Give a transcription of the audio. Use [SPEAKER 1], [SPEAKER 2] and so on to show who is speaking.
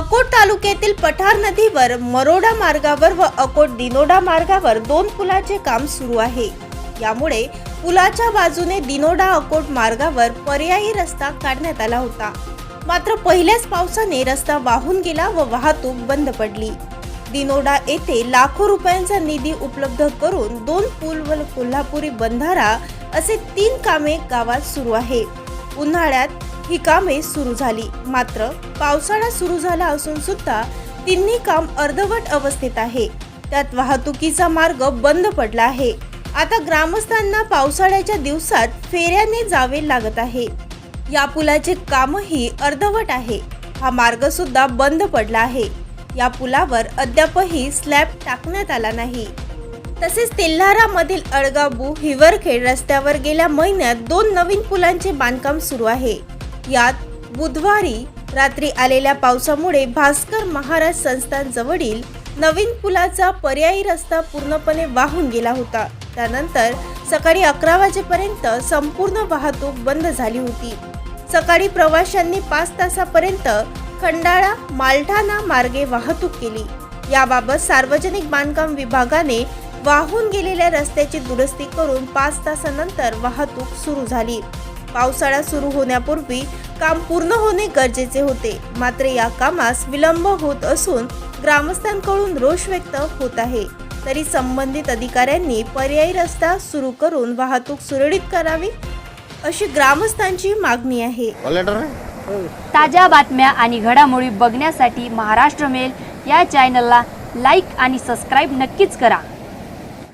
[SPEAKER 1] अकोट तालुक्यातील पठार नदीवर मरोडा मार्गावर व अकोट दिनोडा मार्गावर दोन पुलाचे काम सुरू आहे. यामुळे पुलाच्या बाजूने दिनोडा अकोट मार्गावर पर्यायी रस्ता काढण्यात आला होता. मात्र पहिल्याच पावसाने रस्ता वाहून गेला व वाहतूक बंद पडली. दिनोडा येथे लाखो रुपयांचा निधी उपलब्ध करून दोन पूल व कोल्हापुरी बंधारा असे तीन कामे गावात सुरू आहे. उन्हाळ्यात ही कामे सुरू झाली. मात्र पावसाळा सुरू झाला असून सुद्धा तिन्ही काम अर्धवट अवस्थेत आहे. त्यात वाहतुकीचा मार्ग बंद पडला आहे. आता ग्रामस्थांना पावसाळ्याच्या दिवसात फेऱ्याने जावे लागत आहे. या पुलाचे कामही अर्धवट आहे. हा मार्ग सुद्धा बंद पडला आहे. या पुलावर अद्यापही स्लॅब टाकण्यात आला नाही. तसेच तेल्हारामधील अळगाबू हिवरखेड रस्त्यावर गेल्या महिन्यात दोन नवीन पुलांचे बांधकाम सुरू आहे. यात बुधवारी रात्री आलेल्या पावसामुळे भास्कर महाराज संस्थान जवळील नवीन पुलाचा पर्यायी रस्ता पूर्णपणे वाहून गेला होता. त्यानंतर सकाळी अकरा वाजेपर्यंत संपूर्ण वाहतूक बंद झाली होती. सकाळी प्रवाशांनी पाच तासापर्यंत खंडाळा मालठाणा मार्गे वाहतूक केली. याबाबत सार्वजनिक बांधकाम विभागाने वाहून गेलेल्या रस्त्याची दुरुस्ती करून पाच तासानंतर वाहतूक सुरू झाली. पावसाळा सुरू होण्यापूर्वी काम पूर्ण होणे गरजेचे होते. मात्र या कामास विलंब होत असून ग्रामस्थांकडून रोष व्यक्त होत आहे. तरी संबंधित अधिकाऱ्यांनी पर्यायी रस्ता सुरू करून वाहतूक सुरळीत करावी अशी ग्रामस्थांची मागणी आहे.
[SPEAKER 2] ताज्या बातम्या आणि घडामोडी बघण्यासाठी महाराष्ट्र मेल या चॅनलला लाईक आणि सबस्क्राईब नक्कीच करा.